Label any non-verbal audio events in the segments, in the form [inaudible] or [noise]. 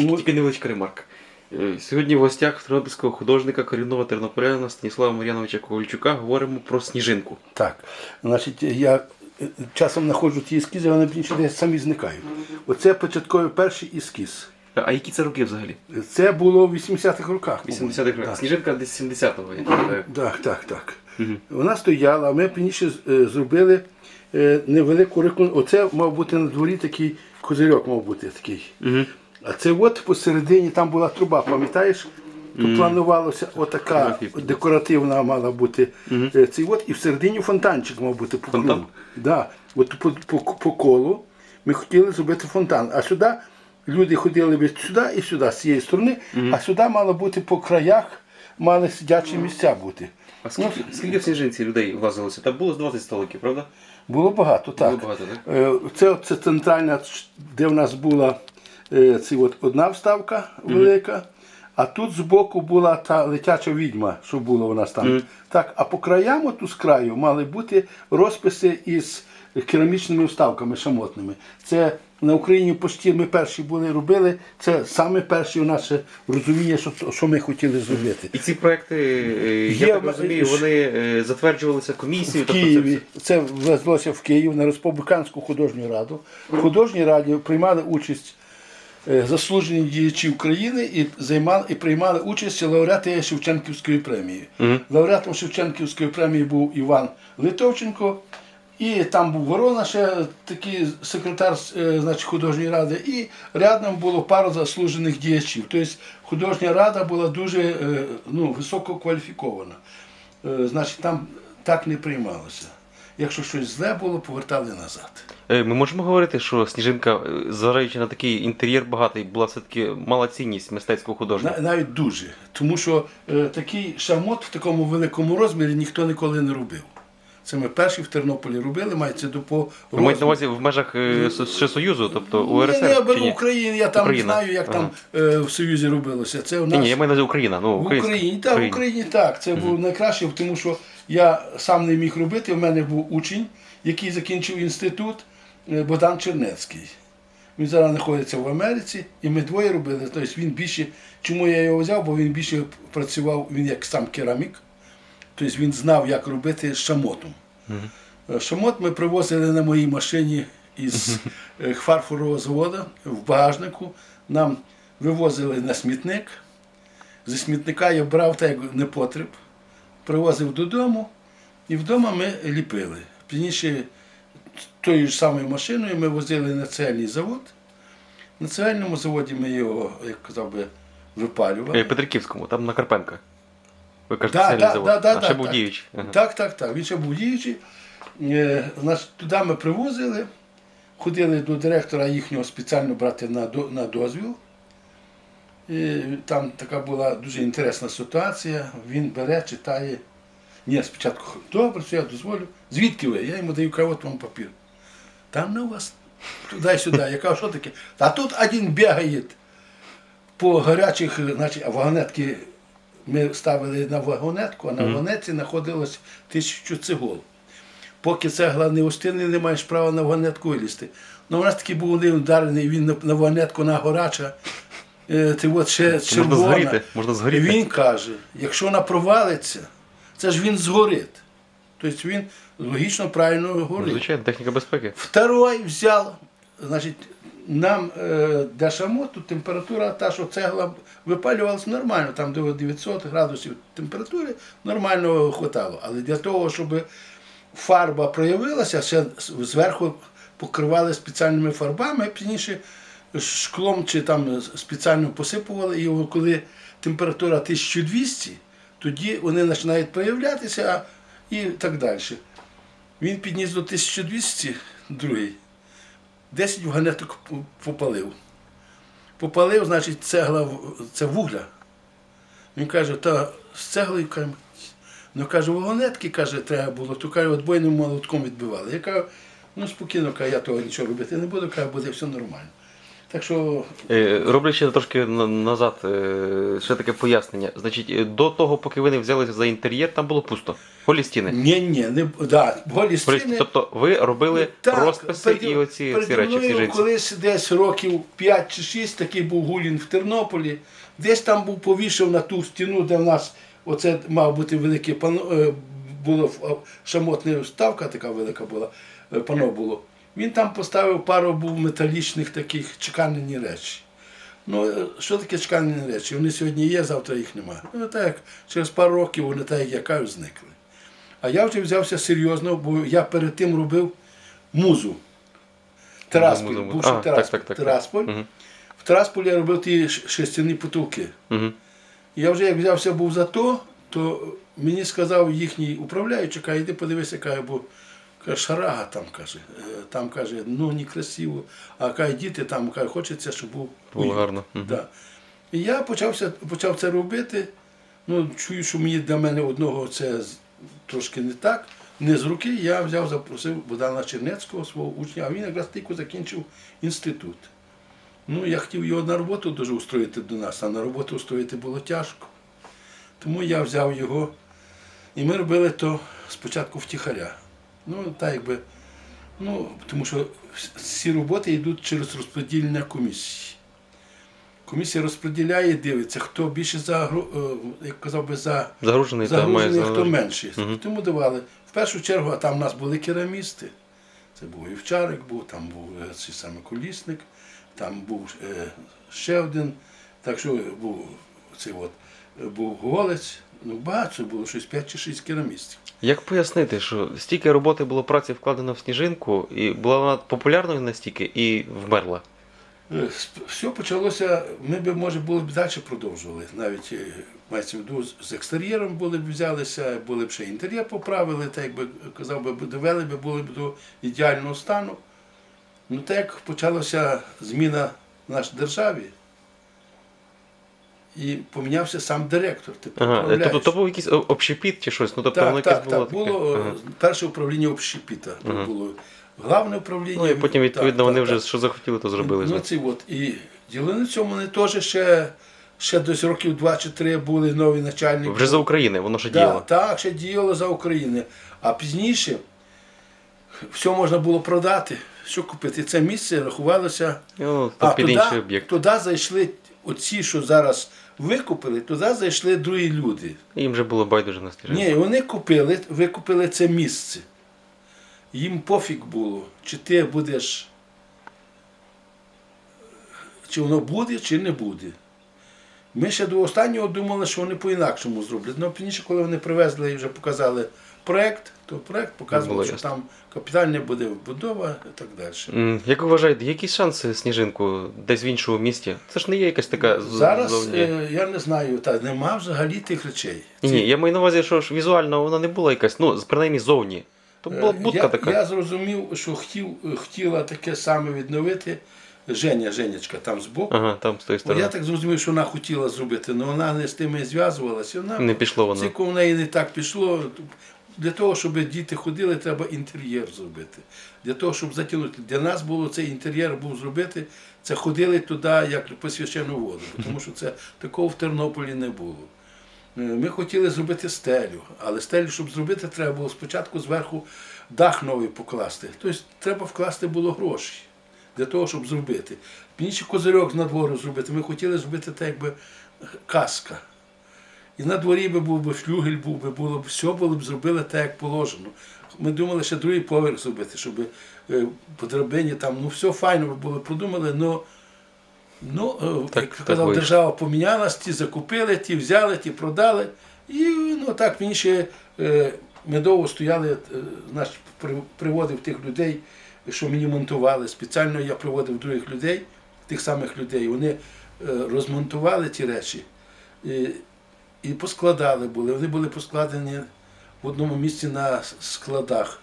Чому Тільки невеличка ремарка. Е, Сьогодні в гостях тернопільського художника корінного тернополянина Станіслава Мар'яновича Ковальчука говоримо про сніжинку. так? Значить, я е, часом знаходжу ті ескізи, вони десь самі зникають. Оце початковий перший ескіз. А які це роки взагалі? Це було в 80-х роках. 80-х років. Так. Сніжинка десь 70-го, я пам'ятаю. Так, так, так. Вона стояла, а ми пізніше е, зробили невелику реконструкцію. Оце мав бути на дворі такий козирьок, мав бути такий. А це от посередині там була труба, пам'ятаєш? То планувалося отака декоративна мала бути е, цей от, і всередині фонтанчик мав бути по Фонтан? кругу. Да. От по, по, по колу ми хотіли зробити фонтан. А сюди люди ходили від сюди і сюди, з цієї сторони, а сюди мало бути по краях, мали сидячі місця бути. А скільки, скільки в сніжинці людей влазилося? Там було з 20 столиків, правда? Було багато, так. Було багато, так? Е, Це, це центральна, де в нас була е, ці от одна вставка велика, а тут збоку була та летяча відьма, що було у нас там. Так, а по краям, оту з краю, мали бути розписи із керамічними вставками шамотними. Це на Україні почти ми перші були робили. Це саме перші у наше розуміння, що, що ми хотіли зробити. І ці проекти, е, Є так розумію, вони е, затверджувалися комісією. В тобто це Києві це везлося в Київ на Республіканську художню раду. В художній раді приймали участь заслужені діячі України і займали і приймали участь лауреати Шевченківської премії. Лауреатом Шевченківської премії був Іван Литовченко. І там був Ворона, ще такий секретар е, значить, художньої ради, і рядом було пара заслужених діячів. Тобто художня рада була дуже е, ну, високо кваліфікована. Е, Значить, там так не приймалося. Якщо щось зле було, повертали назад. Е, Ми можемо говорити, що сніжинка, е, зважаючи на такий інтер'єр багатий, була все-таки мала цінність мистецького художника. На- Навіть дуже. Тому що е, такий шамот в такому великому розмірі ніхто ніколи не робив. Це ми перші в Тернополі робили, мається до по Ви маєте на увазі в межах е, Со- ще Союзу, тобто Ні, УРСР? не, я чи беру ні? Україну, я там Україна. знаю, як Ага. там е, в Союзі робилося. Це у Ні, нас ні, я маю на увазі Україна. Ну, в українська. Україні. Так, в Україні так. Це було найкраще, тому що я сам не міг робити. У мене був учень, який закінчив інститут е, Богдан Чернецький. Він зараз знаходиться в Америці, і ми двоє робили. Тобто він більше, чому я його взяв, бо він більше працював, він як сам керамік, тобто він знав, як робити з шамотом. Е, Шамот ми привозили на моїй машині із [laughs] е, фарфорового заводу в багажнику. Нам вивозили на смітник. Зі смітника я брав так як непотреб, привозив додому, і вдома ми ліпили. Пізніше тою ж самою машиною ми возили на цельний завод. На цельному заводі ми його, як казав би, випалювали. Е, Петриківському, там на Карпенка. Ви кажете, Да, цельний да, завод. да, да, а ще да, був так. діючий. Ага. Так, так, так. Він ще був діючий. Е, туди ми привозили, ходили до директора їхнього спеціально брати на, на дозвіл. І там така була дуже інтересна ситуація. Він бере, читає. Ні, спочатку, добре, все, я дозволю. Звідки ви? Я йому даю кажу, вам папір. Там на вас туди-сюди. Я кажу, що таке? А тут один бігає по гарячих, значить, вагонетки ми ставили на вагонетку, а на вагонетці знаходилось тисячу цегол. Поки цегла не устине, не маєш права на вагонетку вилізти. Ну, у нас такий був один ударений, він на, вагонетку на горача, ти от ще червона. згоріти, можна згоріти. І він каже, якщо вона провалиться, це ж він згорить. Тобто він логічно правильно горить. Звичайно, техніка безпеки. Второй взял, значить, нам е, для шамоту температура та, що цегла випалювалася нормально, там до 900 градусів температури нормально хватало. Але для того, щоб фарба проявилася, ще зверху покривали спеціальними фарбами, пізніше шклом чи там спеціально посипували. І коли температура 1200, тоді вони починають проявлятися і так далі. Він підніс до 1200, другий. 10 вагонеток попалив. Попалив, значить, цегла, це вугля. Він каже, та з цеглою каже, ну каже, вагонетки каже, треба було, то каже, отбойним молотком відбивали. Я кажу, ну спокійно, каже, я того нічого робити не буду, каже, буде все нормально. Так що Е, Роблю ще трошки назад, е, ще таке пояснення. Значить, е, до того, поки ви не взялися за інтер'єр, там було пусто. Голі стіни. ні, ні, не да, голі стіни. Тобто ви робили Так, розписи переді- і оці ці речі, жінці. Колись десь років 5 чи 6 такий був гулін в Тернополі. Десь там був повішав на ту стіну, де в нас оце мав бути велике пано, було шамотна ставка така велика була, пано було. Він там поставив пару був металічних таких чеканені речі. Ну, е, що таке чеканені речі? Вони сьогодні є, завтра їх немає. Ну, так як через пару років вони так, як я кажу, зникли. А я вже взявся серйозно, бо я перед тим робив музу. Терасполь, Музу, музу. бувший А, Терасполь. так, так, так. Терасполь. Мгм. В Терасполі я робив ті ш- шерстяні потолки. Угу. Я вже як взявся був за то, то мені сказав їхній управляючий, каже, йди подивися, каже, бо каже, шарага там каже. Е, Там каже, ну не красиво. А каже, діти там каже, хочеться, щоб був Було гарно. Да. І я почався, почав це робити. Ну, чую, що мені для мене одного це трошки не так. Не з руки я взяв, запросив Богдана Чернецького, свого учня, а він якраз тільки закінчив інститут. Ну, я хотів його на роботу дуже устроїти до нас, а на роботу устроїти було тяжко. Тому я взяв його, і ми робили то спочатку втіхаря. Ну, так якби, ну, тому що всі роботи йдуть через розподілення комісії. Комісія розподіляє, дивиться, хто більше загру- е, як казав би, за Загружений та має хто менший. Мгм. Тому давали. В першу чергу, а там у нас були керамісти. Це був Івчарик, був, там був е, цей самий колісник, там був е, ще один. Так що був цей от, е, був голець. Ну, багато було щось 5 чи 6 керамістів. Як пояснити, що стільки роботи було праці вкладено в сніжинку, і була вона популярною настільки і вмерла? Е, Все почалося, ми б, може, були б далі продовжували. Навіть е, мається в виду, з- екстер'єром були б взялися, були б ще інтер'єр поправили, так якби казав би, довели б, були б до ідеального стану. Ну так як почалася зміна в нашій державі, і помінявся сам директор. Типу, Ага, е, тобто то був якийсь общепіт чи щось, ну тобто воно так, якесь так, було так. Було е, Ага. перше управління общепіта. Ага. Було главне управління. Ну і потім, відповідно, Так, вони так, вже так. що захотіли, то зробили. Ну, це от. І діло на цьому вони теж ще, ще десь років два чи три були нові начальники. Вже за України, воно ще да, діяло. Так, ще діяло за Україну. А пізніше все можна було продати, що купити. Це місце рахувалося. Ну, А під туди, туди зайшли оці, що зараз викупили, туди зайшли другі люди. Їм вже було байдуже на сніжинку. Ні, вони купили, викупили це місце. Їм пофіг було, чи ти будеш, чи воно буде, чи не буде. Ми ще до останнього думали, що вони по-інакшому зроблять. Ну, пізніше, коли вони привезли і вже показали проєкт, то проєкт показував, що ясно. там капітальна буде вбудова і так далі. Як ви вважаєте, які шанси сніжинку десь в іншому місті? Це ж не є якась така Зараз зовні- е, я не знаю, та нема взагалі тих речей. Ні, ні, я маю на увазі, що ж візуально вона не була якась, ну, принаймні зовні. То була Е, будка я, така. Я зрозумів, що хотів, хотіла таке саме відновити Женя, Женечка там збоку. Ага, там з тої сторони. я так зрозумів, що вона хотіла зробити, але вона не з тими зв'язувалася. Вона Не пішло воно. Тільки в неї не так пішло. Для того, щоб діти ходили, треба інтер'єр зробити. Для того, щоб затягнути. Для нас було цей інтер'єр був зробити, це ходили туди, як по священну воду, тому що це такого в Тернополі не було. Е, Ми хотіли зробити стелю, але стелю, щоб зробити, треба було спочатку зверху дах новий покласти. Тобто треба вкласти було гроші для того, щоб зробити. Пізніше козирьок з надвору зробити. Ми хотіли зробити так, якби каска. І на дворі би був би флюгель, був би, було б все було б зробили так, як положено. Ми думали ще другий поверх зробити, щоб е, по драбині там, ну все файно би було, продумали, но, ну, Так- як так казав, вийшло. держава помінялась, ті закупили, ті взяли, ті продали. І ну, так він ще е, ми довго стояли, е, наш приводив тих людей, що мені монтували. Спеціально я приводив других людей, тих самих людей. Вони розмонтували ті речі. І, поскладали були. Вони були поскладені в одному місці на складах.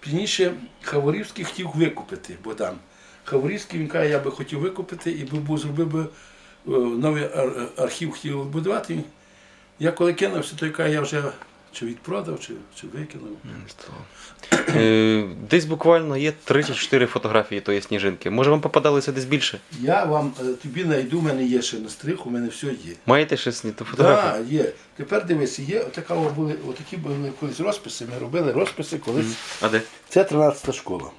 Пізніше Хаворівський хотів викупити Богдан. Хаворівський він каже, я би хотів викупити і був зробив би е, новий ар- архів хотів будувати. Я коли кинувся, то я вже Чи відпродав, чи, чи викинув. Е, Десь буквально є 34 фотографії тої сніжинки. Може вам попадалося десь більше? Я вам е, тобі знайду, у мене є ще на стрих, у мене все є. Маєте ще сніту Так, да, є. Тепер дивись, є отака були, отакі були колись розписи. Ми робили розписи колись. А де? Це 13-та школа.